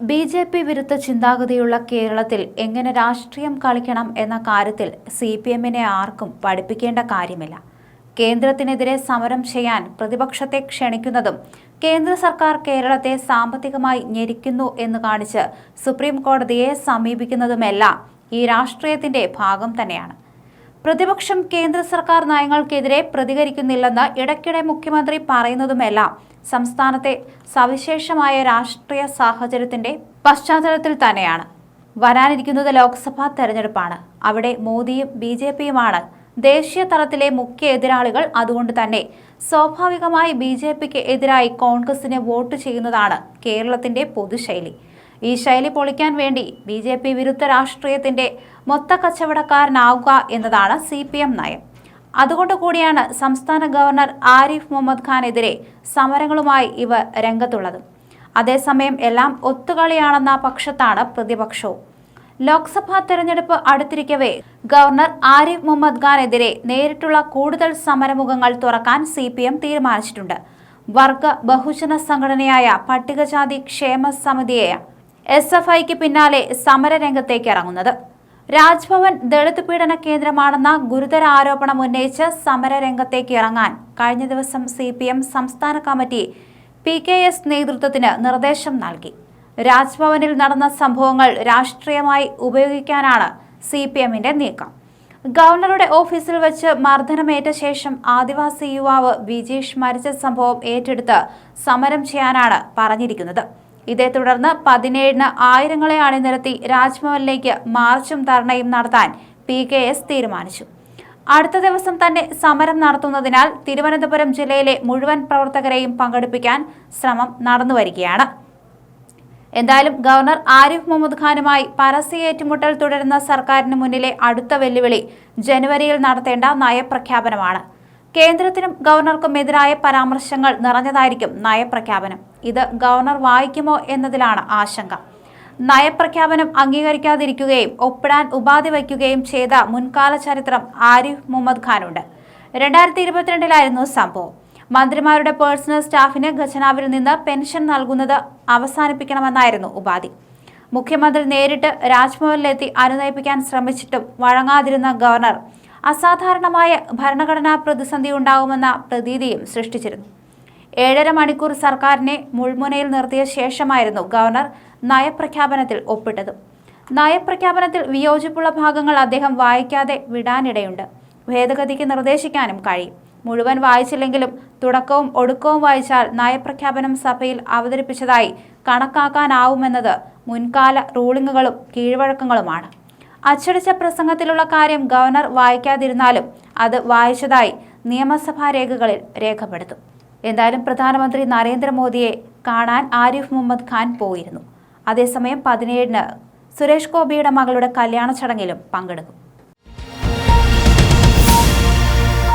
B J P വിരുദ്ധ ചിന്താഗതിയുള്ള കേരളത്തിൽ എങ്ങനെ രാഷ്ട്രീയം കളിക്കണം എന്ന കാര്യത്തിൽ സി പി എമ്മിനെ ആർക്കും പഠിപ്പിക്കേണ്ട കാര്യമില്ല. കേന്ദ്രത്തിനെതിരെ സമരം ചെയ്യാൻ പ്രതിപക്ഷത്തെ ക്ഷണിക്കുന്നതും കേന്ദ്ര സർക്കാർ കേരളത്തെ സാമ്പത്തികമായി ഞെരിക്കുന്നു എന്ന് കാണിച്ച് സുപ്രീം കോടതിയെ സമീപിക്കുന്നതുമെല്ലാം ഈ രാഷ്ട്രീയത്തിന്റെ ഭാഗം തന്നെയാണ്. പ്രതിപക്ഷം കേന്ദ്ര സർക്കാർ നയങ്ങൾക്കെതിരെ പ്രതികരിക്കുന്നില്ലെന്ന് ഇടയ്ക്കിടെ മുഖ്യമന്ത്രി പറയുന്നതുമെല്ലാം സംസ്ഥാനത്തെ സവിശേഷമായ രാഷ്ട്രീയ സാഹചര്യത്തിന്റെ പശ്ചാത്തലത്തിൽ തന്നെയാണ്. വരാനിരിക്കുന്നത് ലോക്സഭാ തെരഞ്ഞെടുപ്പാണ്. അവിടെ മോദിയും ബി ജെ പിയുമാണ്. ദേശീയ തലത്തിലെ മുഖ്യ എതിരാളികൾ അതുകൊണ്ട് തന്നെ സ്വാഭാവികമായി ബി ജെ പിക്ക് എതിരായി കോൺഗ്രസിന് വോട്ട് ചെയ്യുന്നതാണ് കേരളത്തിന്റെ പൊതുശൈലി. ഈ ശൈലി പൊളിക്കാൻ വേണ്ടി ബി ജെ പി വിരുദ്ധ രാഷ്ട്രീയത്തിന്റെ മൊത്ത കച്ചവടക്കാരനാവുക എന്നതാണ് സി പി എം നയം. അതുകൊണ്ട് കൂടിയാണ് സംസ്ഥാന ഗവർണർ ആരിഫ് മുഹമ്മദ് ഖാനെതിരെ സമരങ്ങളുമായി ഇവർ രംഗത്തുള്ളത്. അതേസമയം എല്ലാം ഒത്തുകളിയാണെന്ന പക്ഷത്താണ് പ്രതിപക്ഷവും. ലോക്സഭാ തെരഞ്ഞെടുപ്പ് അടുത്തിരിക്കവേ ഗവർണർ ആരിഫ് മുഹമ്മദ് ഖാനെതിരെ നേരിട്ടുള്ള കൂടുതൽ സമരമുഖങ്ങൾ തുറക്കാൻ സി പി എം തീരുമാനിച്ചിട്ടുണ്ട്. വർഗ ബഹുജന സംഘടനയായ പട്ടികജാതി ക്ഷേമ സമിതിയെ എസ് എഫ് ഐക്ക് പിന്നാലെ സമരരംഗത്തേക്ക് ഇറങ്ങുന്നത്. രാജ്ഭവൻ ദളിത് പീഡന കേന്ദ്രമാണെന്ന ഗുരുതര ആരോപണം ഉന്നയിച്ച് സമരരംഗത്തേക്ക് ഇറങ്ങാൻ കഴിഞ്ഞ ദിവസം സി പി എം സംസ്ഥാന കമ്മിറ്റി പി കെ എസ് നേതൃത്വത്തിന് നിർദ്ദേശം നൽകി. രാജ്ഭവനിൽ നടന്ന സംഭവങ്ങൾ രാഷ്ട്രീയമായി ഉപയോഗിക്കാനാണ് സി പി എമ്മിന്റെ നീക്കം. ഗവർണറുടെ ഓഫീസിൽ വെച്ച് മർദ്ദനമേറ്റ ശേഷം ആദിവാസി യുവാവ് വിജീഷ് മരിച്ച സംഭവം ഏറ്റെടുത്ത് സമരം ചെയ്യാനാണ് പറഞ്ഞിരിക്കുന്നത്. ഇതേ തുടർന്ന് പതിനേഴിന് ആയിരങ്ങളെ അണിനിരത്തി രാജ്ഭവനിലേക്ക് മാർച്ചും ധർണയും നടത്താൻ പി കെ എസ് തീരുമാനിച്ചു. അടുത്ത ദിവസം തന്നെ സമരം നടത്തുന്നതിനാൽ തിരുവനന്തപുരം ജില്ലയിലെ മുഴുവൻ പ്രവർത്തകരെയും പങ്കെടുപ്പിക്കാൻ ശ്രമം നടന്നുവരികയാണ് എന്തായാലും ഗവർണർ ആരിഫ് മുഹമ്മദ് ഖാനുമായി പരസ്യ ഏറ്റുമുട്ടൽ തുടരുന്ന സർക്കാരിന് മുന്നിലെ അടുത്ത വെല്ലുവിളി ജനുവരിയിൽ നടത്തേണ്ട നയപ്രഖ്യാപനമാണ്. കേന്ദ്രത്തിനും ഗവർണർക്കും എതിരായ പരാമർശങ്ങൾ നിറഞ്ഞതായിരിക്കും നയപ്രഖ്യാപനം. ഇത് ഗവർണർ വായിക്കുമോ എന്നതിലാണ് ആശങ്ക. നയപ്രഖ്യാപനം അംഗീകരിക്കാതിരിക്കുകയും ഒപ്പിടാൻ ഉപാധി വയ്ക്കുകയും ചെയ്ത മുൻകാല ചരിത്രം ആരിഫ് മുഹമ്മദ് ഖാനുണ്ട്. രണ്ടായിരത്തി ഇരുപത്തിരണ്ടിലായിരുന്നു സംഭവം. മന്ത്രിമാരുടെ പേഴ്സണൽ സ്റ്റാഫിന് ഖജനാവിൽ നിന്ന് പെൻഷൻ നൽകുന്നത് അവസാനിപ്പിക്കണമെന്നായിരുന്നു ഉപാധി. മുഖ്യമന്ത്രി നേരിട്ട് രാജ്ഭവനിലെത്തി അനുനയിപ്പിക്കാൻ ശ്രമിച്ചിട്ടും വഴങ്ങാതിരുന്ന ഗവർണർ അസാധാരണമായ ഭരണഘടനാ പ്രതിസന്ധി ഉണ്ടാകുമെന്ന പ്രതീതിയും സൃഷ്ടിച്ചിരുന്നു. ഏഴര മണിക്കൂർ സർക്കാരിനെ മുൾമുനയിൽ നിർത്തിയ ശേഷമായിരുന്നു ഗവർണർ നയപ്രഖ്യാപനത്തിൽ ഒപ്പിട്ടത്. നയപ്രഖ്യാപനത്തിൽ വിയോജിപ്പുള്ള ഭാഗങ്ങൾ അദ്ദേഹം വായിക്കാതെ വിടാനിടയുണ്ട്. ഭേദഗതിക്ക് നിർദ്ദേശിക്കാനും കഴിയും. മുഴുവൻ വായിച്ചില്ലെങ്കിലും തുടക്കവും ഒടുക്കവും വായിച്ചാൽ നയപ്രഖ്യാപനം സഭയിൽ അവതരിപ്പിച്ചതായി കണക്കാക്കാനാവുമെന്നത് മുൻകാല റൂളിങ്ങുകളും കീഴ്വഴക്കങ്ങളുമാണ്. അച്ചടിച്ച പ്രസംഗത്തിലുള്ള കാര്യം ഗവർണർ വായിക്കാതിരുന്നാലും അത് വായിച്ചതായി നിയമസഭാ രേഖകളിൽ രേഖപ്പെടുത്തും. എന്തായാലും പ്രധാനമന്ത്രി നരേന്ദ്രമോദിയെ കാണാൻ ആരിഫ് മുഹമ്മദ് ഖാൻ പോയിരുന്നു. അതേസമയം പതിനേഴിന് സുരേഷ് ഗോപിയുടെ മകളുടെ കല്യാണ ചടങ്ങിലും പങ്കെടുക്കും.